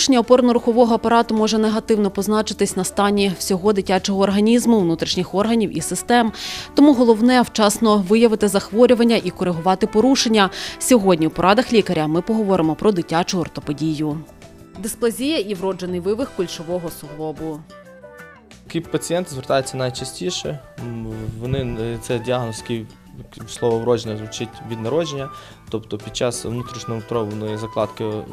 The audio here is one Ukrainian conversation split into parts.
Порушення опорно-рухового апарату може негативно позначитись на стані всього дитячого організму, внутрішніх органів і систем. Тому головне вчасно виявити захворювання і коригувати порушення. Сьогодні у порадах лікаря ми поговоримо про дитячу ортопедію. Дисплазія і вроджений вивих кульшового суглобу. Такі пацієнти звертаються найчастіше. Вони е, це діагноз, який слово вродження звучить від народження, тобто під час внутрішньоутробної закладки е,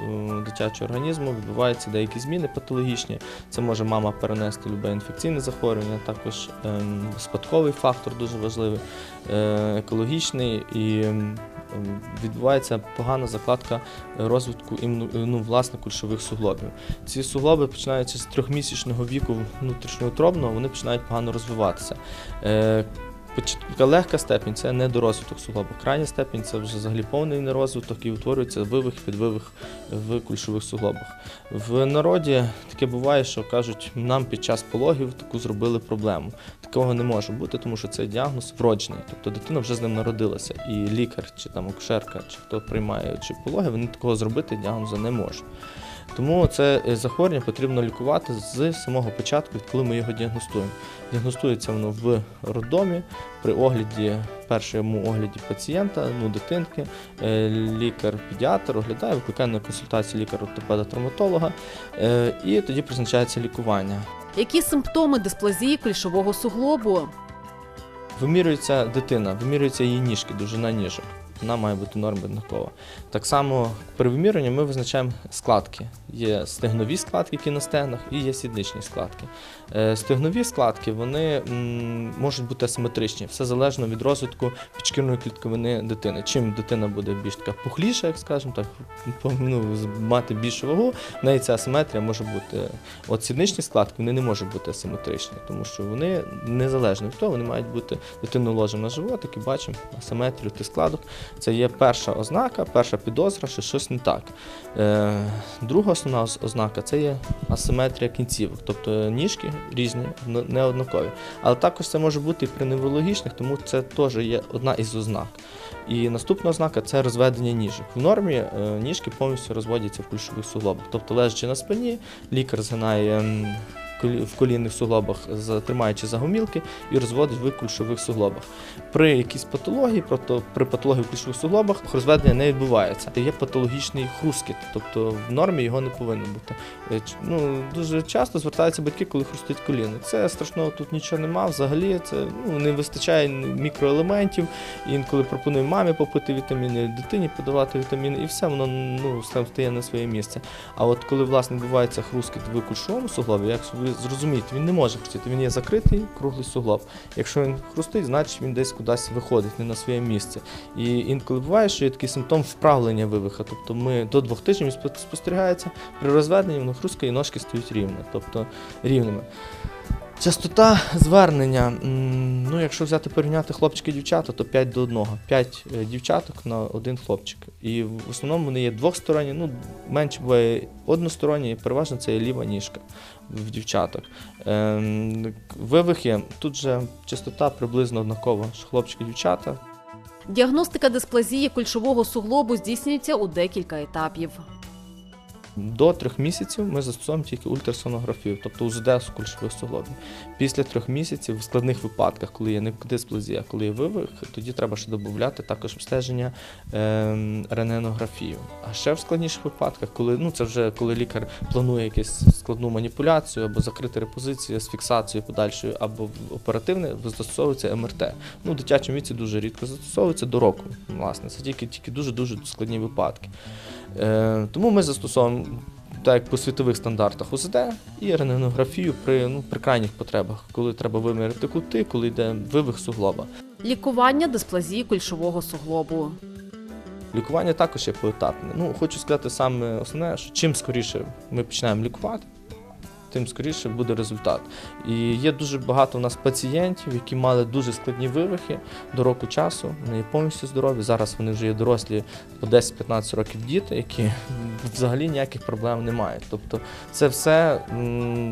дитячого організму відбуваються деякі зміни патологічні. Це може мама перенести любе інфекційне захворювання, також ем, спадковий фактор дуже важливий, е, екологічний і ем, відбувається погана закладка розвитку імну- ну, власне кульшових суглобів. Ці суглоби, починаючи з трьохмісячного віку внутрішньоутробного, вони починають погано розвиватися. Поч- Така легка степінь це недорозвиток суглоба. Крайня степінь це вже взагалі повний нерозвиток і утворюється вивих підвивих в кульшових суглобах. В народі таке буває, що кажуть, нам під час пологів таку зробили проблему. Такого не може бути, тому що цей діагноз вроджений. Тобто дитина вже з ним народилася. І лікар, чи там акушерка, чи хто приймає чи пологи, вони такого зробити діагнозу не можуть. Тому це е, захворювання потрібно лікувати з самого початку, відколи ми його діагностуємо. Діагностується воно в роддомі при огляді, першому огляді пацієнта, ну, дитинки, е, лікар-педіатр оглядає, викликає на консультацію лікар-ортопеда-травматолога, е, і тоді призначається лікування. Які симптоми дисплазії кульшового суглобу? Вимірюється дитина, вимірюється її ніжки, довжина ніжок. Вона має бути норм однакова. Так само при вимірюванні ми визначаємо складки. Є стегнові складки, які на стегнах, і є сідничні складки. Е, Стегнові складки вони можуть бути асиметричні, все залежно від розвитку підшкірної клітковини дитини. Чим дитина буде більш така пухліша, як скажемо так, ну, мати більшу вагу, в неї ця асиметрія може бути. От сідничні складки вони не можуть бути асиметричні, тому що вони незалежно від того, вони мають бути дитину ложимо на животик і бачимо асиметрію тих складок. Це є перша ознака, перша підозра, що щось не так. Е, друга основна ознака це є асиметрія кінцівок, тобто ніжки різні, неоднакові. Але також це може бути і при неврологічних, тому це теж є одна із ознак. І наступна ознака це розведення ніжок. В нормі е, ніжки повністю розводяться в кульшових суглобах. Тобто, лежачи на спині, лікар згинає в колінних суглобах, тримаючи за гомілки, і розводить в кульшових суглобах. При якійсь патології, прото- при патології в кульшових суглобах розведення не відбувається. Є патологічний хрускіт, тобто в нормі його не повинно бути. Е, Ну, дуже часто звертаються батьки, коли хрустить коліно. Це страшного тут нічого нема. Взагалі це ну, не вистачає мікроелементів. Інколи пропонуємо мамі попити вітаміни, дитині подавати вітаміни, і все воно ну, стає на своє місце. А от коли власне відбувається хрускіт в кульшовому суглобі, як ви зрозумієте, він не може хрустіти, він є закритий круглий суглоб. Якщо він хрустить, значить він десь кудись виходить, не на своє місце. І інколи буває, що є такий симптом вправлення вивиха. Тобто ми до двох тижнів спо- спостерігається, при розведенні воно хрускає і ножки стають рівні, тобто рівними. Частота звернення. Ну, якщо взяти порівняти хлопчики і дівчата, то 5 до 1. 5 дівчаток на один хлопчик. І в основному вони є двосторонні, ну, менше буває односторонні, і переважно це є ліва ніжка в дівчаток. Ем, вивихи, тут же частота приблизно однакова, що хлопчики і дівчата. Діагностика дисплазії кульшового суглобу здійснюється у декілька етапів. До трьох місяців ми застосовуємо тільки ультрасонографію, тобто УЗД з кульшових суглобів. Після трьох місяців в складних випадках, коли є не дисплазія, коли є вивих, тоді треба ще додати також обстеження ем, рентгенографію. А ще в складніших випадках, коли ну це вже коли лікар планує якусь складну маніпуляцію або закрити репозицію з фіксацією подальшою, або оперативне застосовується МРТ. Ну, в дитячому віці дуже рідко застосовується до року. Власне, це тільки тільки дуже дуже складні випадки. Е, тому ми застосовуємо так як по світових стандартах УЗД і рентгенографію при, ну, при крайніх потребах, коли треба вимірити кути, коли йде вивих суглоба. Лікування дисплазії кульшового суглобу. Лікування також є поетапне. Ну, хочу сказати саме основне, що чим скоріше ми починаємо лікувати, тим скоріше буде результат. І є дуже багато у нас пацієнтів, які мали дуже складні вивихи до року часу. Вони є повністю здорові. Зараз вони вже є дорослі по 10-15 років діти, які взагалі ніяких проблем не мають. Тобто це все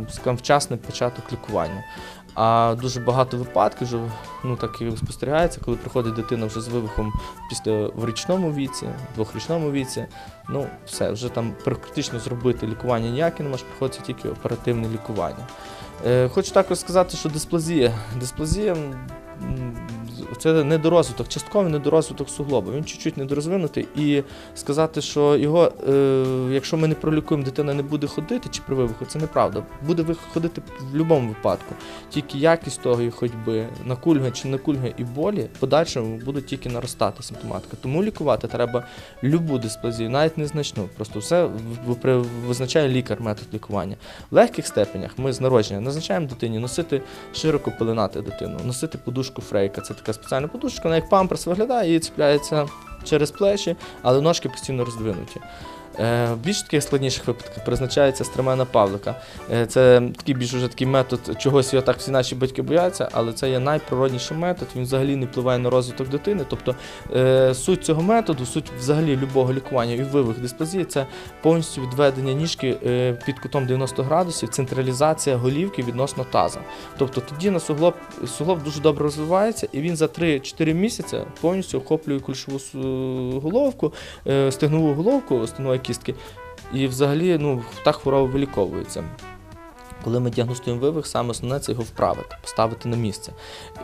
скажімо, вчасний початок лікування. А дуже багато випадків вже ну, так і спостерігається, коли приходить дитина вже з вивихом після в річному віці, двохрічному віці. Ну, все, вже там практично зробити лікування ніяке не може, приходиться тільки оперативне лікування. Е, хочу також сказати, що дисплазія. Дисплазія це недорозвиток, частковий недорозвиток суглоба. Він чуть-чуть недорозвинутий. І сказати, що його, е, якщо ми не пролікуємо, дитина не буде ходити чи при вивиху, це неправда. Буде вих- ходити в будь-якому випадку. Тільки якість того ходьби, накульга чи не кульга і болі в подальшому будуть тільки наростати симптоматика. Тому лікувати треба любу дисплазію, навіть незначну. Просто все визначає лікар метод лікування. В легких степенях ми з народження назначаємо дитині носити широко пеленати дитину, носити подушку фрейка. Це така спеціальна подушка, вона як памперс виглядає і ціпляється через плечі, але ножки постійно роздвинуті. Е, В більш таких складніших випадках призначається стремена павлика. Е, Це такий більш уже такий метод, чогось його так всі наші батьки бояться, але це є найприродніший метод. Він взагалі не впливає на розвиток дитини. Тобто е, суть цього методу, суть взагалі любого лікування і вивих дисплазії це повністю відведення ніжки під кутом 90 градусів, централізація голівки відносно таза. Тобто тоді на суглоб, суглоб дуже добре розвивається, і він за 3-4 місяці повністю охоплює кульшову головку, стегнову головку, стегнової кістки, і взагалі ну, та хвороба виліковується. Коли ми діагностуємо вивих, саме основне це його вправити, поставити на місце.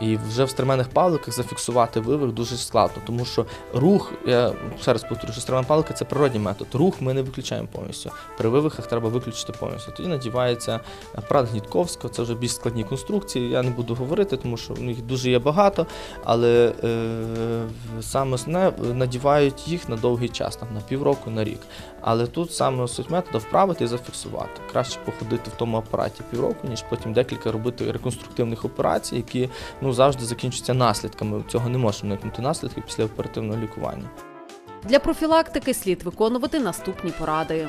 І вже в стремених павликах зафіксувати вивих дуже складно, тому що рух, я ще раз повторю, що стремена павлика це природній метод. Рух ми не виключаємо повністю. При вивихах треба виключити повністю. Тоді надівається апарат Гнітковського, це вже більш складні конструкції. Я не буду говорити, тому що їх дуже є багато, але е, саме основне надівають їх на довгий час, там, на півроку, на рік. Але тут саме суть методу вправити і зафіксувати. Краще походити в тому апараті півроку, ніж потім декілька робити реконструктивних операцій, які ну, завжди закінчуються наслідками. Цього не можемо уникнути наслідки після оперативного лікування. Для профілактики слід виконувати наступні поради.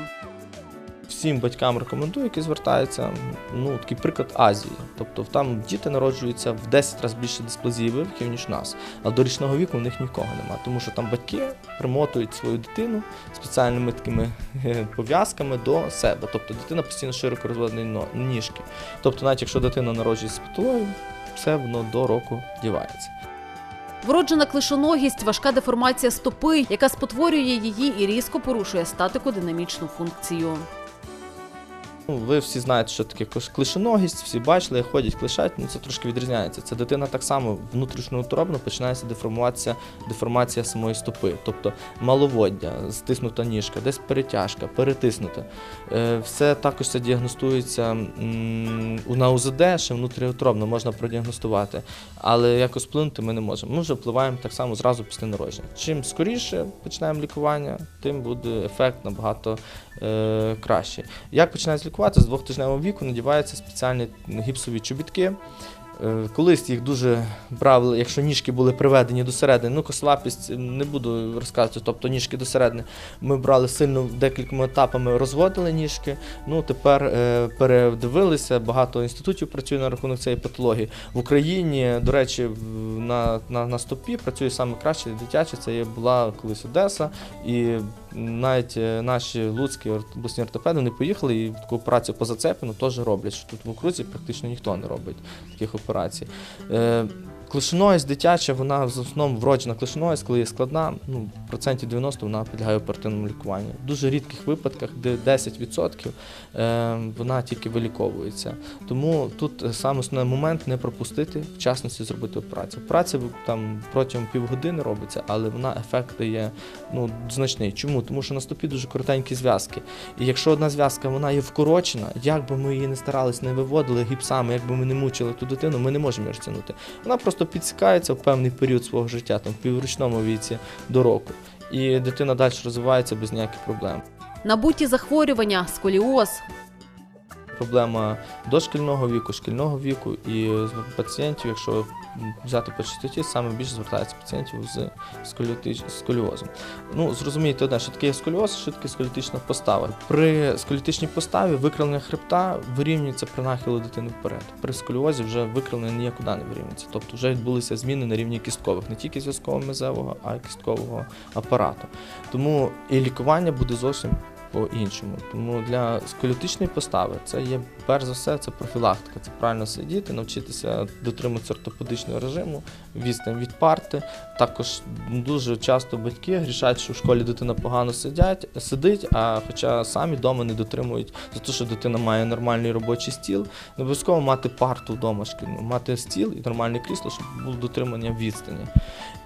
Всім батькам рекомендую, які звертаються. Ну, такий приклад Азії. Тобто там діти народжуються в 10 разів більше дисплазії вивихів, ніж нас. А до річного віку в них нікого нема, тому що там батьки примотують свою дитину спеціальними такими е, пов'язками до себе. Тобто дитина постійно широко розводить ніжки. Тобто, навіть якщо дитина народжується з патологією, все воно до року дівається. Вроджена клишоногість важка деформація стопи, яка спотворює її і різко порушує статику динамічну функцію. Ну, ви всі знаєте, що таке клиш- клишоногість, всі бачили, ходять, клишать, ну це трошки відрізняється. Це дитина так само внутрішньоутробно починається деформуватися, деформація самої стопи, тобто маловоддя, стиснута ніжка, десь перетяжка, перетиснута. Е, все також це діагностується на УЗД, ще внутріутробно можна продіагностувати, але якось вплинути ми не можемо. Ми вже впливаємо так само зразу після народження. Чим скоріше починаємо лікування, тим буде ефект набагато е, кращий. Як починається лікувати? З двохтижневого віку надіваються спеціальні гіпсові чобітки. Е, Колись їх дуже брали, якщо ніжки були приведені до середини, ну косолапість не буду розказувати, тобто ніжки до середини. Ми брали сильно декількома етапами, розводили ніжки. Ну тепер е, передивилися, багато інститутів працює на рахунок цієї патології. В Україні, до речі, на, на, на стопі працює саме краще дитяче. Це була колись Одеса, і навіть е, наші луцькі обласні ортопеди не поїхали і таку операцію по зацепину теж роблять. Що тут в окрузі практично ніхто не робить таких операцій. Е, дитяча, вона в основному вроджена клишоногість, коли є складна, ну, процентів 90 вона підлягає оперативному лікуванню. В дуже рідких випадках, де 10% е, вона тільки виліковується. Тому тут е, саме основний момент не пропустити в частності зробити операцію. Операція там протягом півгодини робиться, але вона ефект дає ну, значний. Чому? Тому що на стопі дуже коротенькі зв'язки. І якщо одна зв'язка вона є вкорочена, як би ми її не старались, не виводили гіпсами, як би ми не мучили ту дитину, ми не можемо її розтягнути. Вона просто підсікається в певний період свого життя, там в піврічному віці до року. І дитина далі розвивається без ніяких проблем. Набуті захворювання, сколіоз, Проблема дошкільного віку, шкільного віку і пацієнтів, якщо взяти по частоті, саме більше звертається пацієнтів з сколіозом. Ну, зрозумійте одне, що таке сколіоз, що таке сколіотична постава. При сколіотичній поставі викривлення хребта вирівнюється при нахилу дитини вперед. При сколіозі вже викривлення ніякуди не вирівнюється. Тобто вже відбулися зміни на рівні кісткових, не тільки зв'язково мезевого, а й кісткового апарату. Тому і лікування буде зовсім по-іншому. Тому для сколіотичної постави це є перш за все це профілактика. Це правильно сидіти, навчитися дотримуватися ортопедичного режиму, відстань від парти. Також дуже часто батьки грішать, що в школі дитина погано сидять, сидить, а хоча самі вдома не дотримують за те, що дитина має нормальний робочий стіл. Не обов'язково мати парту вдома мати стіл і нормальне крісло, щоб було дотримання відстані.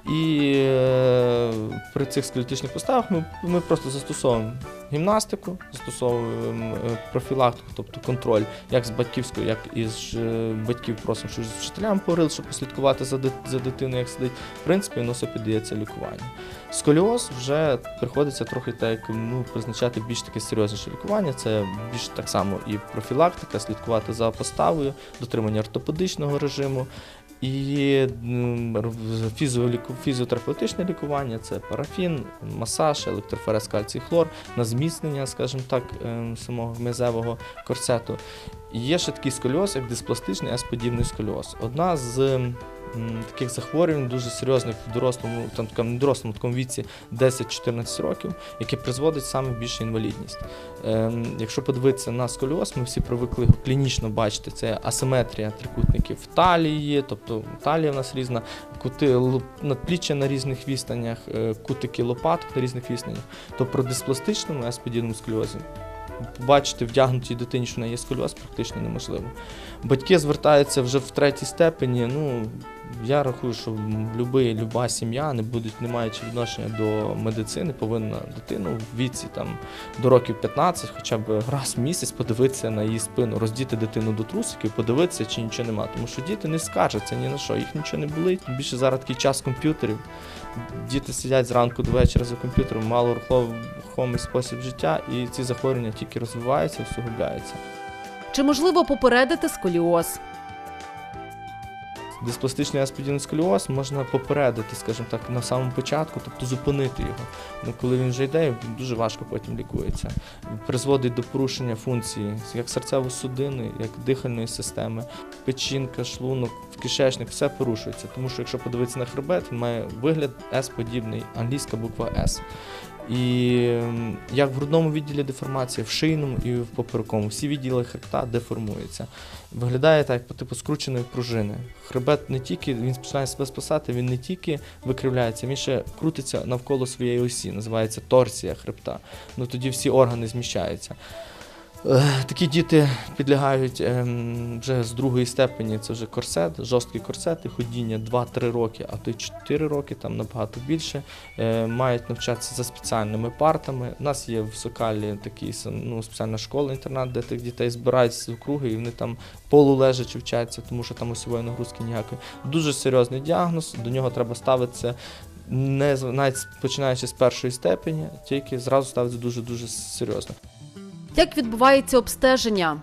І е, при цих скелетичних поставах ми, ми просто застосовуємо гімнастику, застосовуємо е, профілактику, тобто контроль як з батьківською, як і з е, батьків просимо, що з вчителям говорили, щоб послідкувати за, за дитиною, як сидить. В принципі, воно все піддається лікуванню. Сколіоз вже приходиться трохи так, ну, призначати більш таке серйозніше лікування. Це більш так само і профілактика, слідкувати за поставою, дотримання ортопедичного режиму. І фізіотерапевтичне лікування це парафін, масаж, електрофорез, кальцій, хлор, на зміцнення, скажімо так, ем, самого мезевого корсету. Є ще такий сколіоз, як диспластичний S-подібний сколіоз. Одна з таких захворювань дуже серйозних в дорослому, там такому не дорослому такому віці 10-14 років, яке призводить саме більше інвалідність. Ем, якщо подивитися на сколіоз, ми всі привикли клінічно бачити. Це асиметрія трикутників талії, тобто талія в нас різна, кути надпліччя на різних відстанях, е, кутики лопаток на різних відстанях. То про диспластичному S-подібному сколіозі побачити вдягнутій дитині, що в неї є сколіоз, практично неможливо. Батьки звертаються вже в третій степені. Ну, я рахую, що люби, люба сім'я, не будуть, не маючи відношення до медицини, повинна дитину в віці там, до років 15, хоча б раз в місяць подивитися на її спину, роздіти дитину до трусиків, подивитися, чи нічого нема. Тому що діти не скаржаться ні на що, їх нічого не болить. Більше зараз такий час комп'ютерів. Діти сидять зранку до вечора за комп'ютером, мало рухомий спосіб життя, і ці захворювання тільки розвиваються, усугубляються. Чи можливо попередити сколіоз? Диспластичний аспідін сколіоз можна попередити, скажімо так, на самому початку, тобто зупинити його. Ну, коли він вже йде, він дуже важко потім лікується. Призводить до порушення функції як серцево-судинної, як дихальної системи, печінка, шлунок, кишечник, все порушується. Тому що якщо подивитися на хребет, він має вигляд S-подібний, англійська буква S. І як в грудному відділі деформація, в шийному і в поперековому. Всі відділи хребта деформуються. Виглядає так, по типу скрученої пружини. Хребет не тільки він починає себе спасати, він не тільки викривляється, він ще крутиться навколо своєї осі, називається торсія хребта. Ну тоді всі органи зміщаються. Е, Такі діти підлягають ем, вже з другої степені, це вже корсет, жорсткі корсети, ходіння 2-3 роки, а то й 4 роки, там набагато більше. Е, мають навчатися за спеціальними партами. У нас є в Сокалі такий ну, спеціальна школа-інтернат, де тих дітей збирають з округи, і вони там полулежачи вчаться, тому що там осьової нагрузки ніякої. Дуже серйозний діагноз, до нього треба ставитися. Не навіть починаючи з першої степені, тільки зразу ставиться дуже-дуже серйозно. Як відбувається обстеження?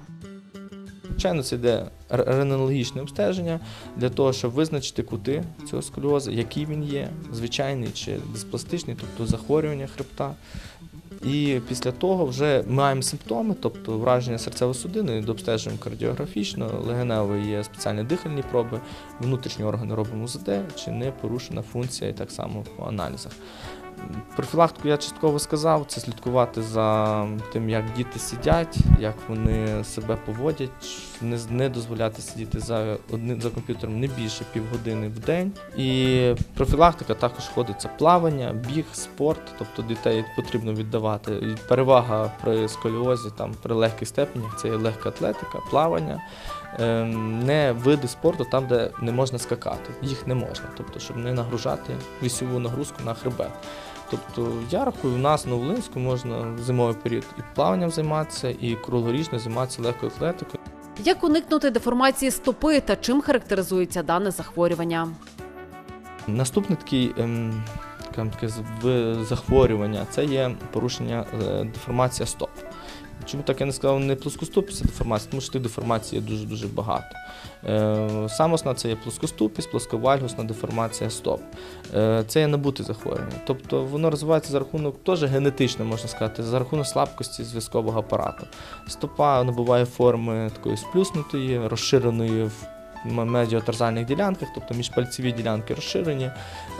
Звичайно, це йде р- рентгенологічне обстеження для того, щоб визначити кути цього сколіозу, який він є, звичайний чи диспластичний, тобто захворювання хребта. І після того вже маємо симптоми, тобто враження серцево-судинної, дообстежуємо кардіографічно, легеневої є спеціальні дихальні проби, внутрішні органи робимо УЗД, чи не порушена функція, і так само по аналізах. Профілактику я частково сказав, це слідкувати за тим, як діти сидять, як вони себе поводять, не, не дозволяти сидіти за одним за комп'ютером не більше півгодини в день. І профілактика також входить це плавання, біг, спорт, тобто дітей потрібно віддавати. І перевага при сколіозі, там при легких степенях це є легка атлетика, плавання. Ем, Не види спорту там, де не можна скакати. Їх не можна, тобто, щоб не нагружати вісьову нагрузку на хребет. Тобто я рахую, у нас на Волинську можна в зимовий період і плаванням займатися, і круглорічно займатися легкою атлетикою. Як уникнути деформації стопи та чим характеризується дане захворювання? Наступний такий ем, захворювання це є порушення е, деформація стоп. Чому так я не сказав не плоскоступість, а деформація? Тому що тих деформацій є дуже-дуже багато. Е, саме це є плоскоступість, плосковальгусна деформація стоп. Е, це є набуте захворювання. Тобто воно розвивається за рахунок теж генетично, можна сказати, за рахунок слабкості зв'язкового апарату. Стопа набуває форми такої сплюснутої, розширеної в м- медіаторзальних ділянках, тобто міжпальцеві ділянки розширені.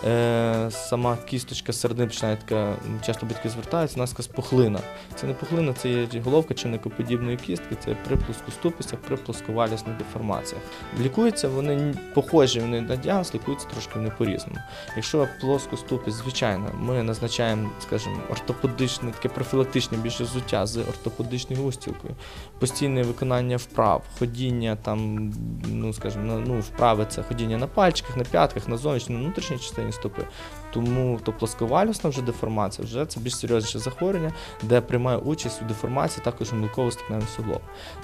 Е, сама кісточка середини починає така, часто батьки звертаються, у нас пухлина. Це не пухлина, це є головка чинникоподібної кістки, це при плоскоступицях, при плосковалісних. Лікуються вони похожі вони на діагноз, лікуються трошки вони по-різному. Якщо плоскоступець, звичайно, ми назначаємо, скажімо, ортопедичне, таке профілактичне більше взуття з ортопедичною устілкою, постійне виконання вправ, ходіння там, ну скажімо, на- ну, вправи ходіння на пальчиках, на п'ятках, на зовнішній, на внутрішній частині стопи. Тому то плосковалісна вже деформація, вже це більш серйозніше захворювання, де приймає участь у деформації також мілково ступневий суглоб.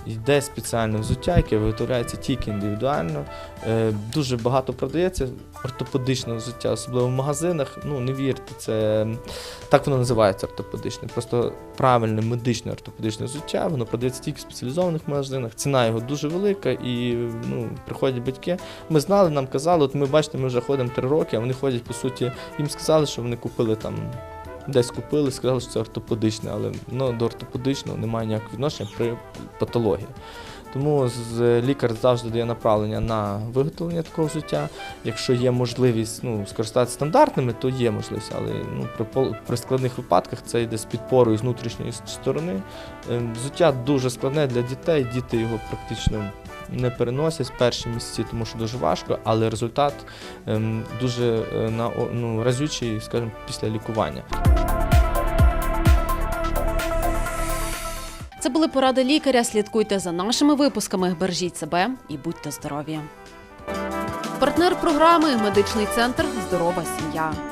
Йде спеціальне взуття, яке виготовляється тільки індивідуально. Е, дуже багато продається ортопедичне взуття, особливо в магазинах. Ну не вірте, це так воно називається ортопедичне. Просто правильне медичне ортопедичне взуття, воно продається тільки в спеціалізованих магазинах. Ціна його дуже велика, і ну, приходять батьки. Ми знали, нам казали, от ми бачите, ми вже ходимо три роки, а вони ходять, по суті, їм сказали, що вони купили там. Десь купили, сказали, що це ортопедичне, але ну, до ортопедичного немає ніякого відношення при патології. Тому з- лікар завжди дає направлення на виготовлення такого взуття. Якщо є можливість ну, скористатися стандартними, то є можливість, але ну, при, при складних випадках це йде з підпорою з внутрішньої сторони. Ем, Взуття дуже складне для дітей, діти його практично не переносять перші місяці, тому що дуже важко, але результат ем, дуже е, ну, разючий, скажімо, після лікування. Це були поради лікаря. Слідкуйте за нашими випусками. Бережіть себе і будьте здорові. Партнер програми медичний центр Здорова сім'я.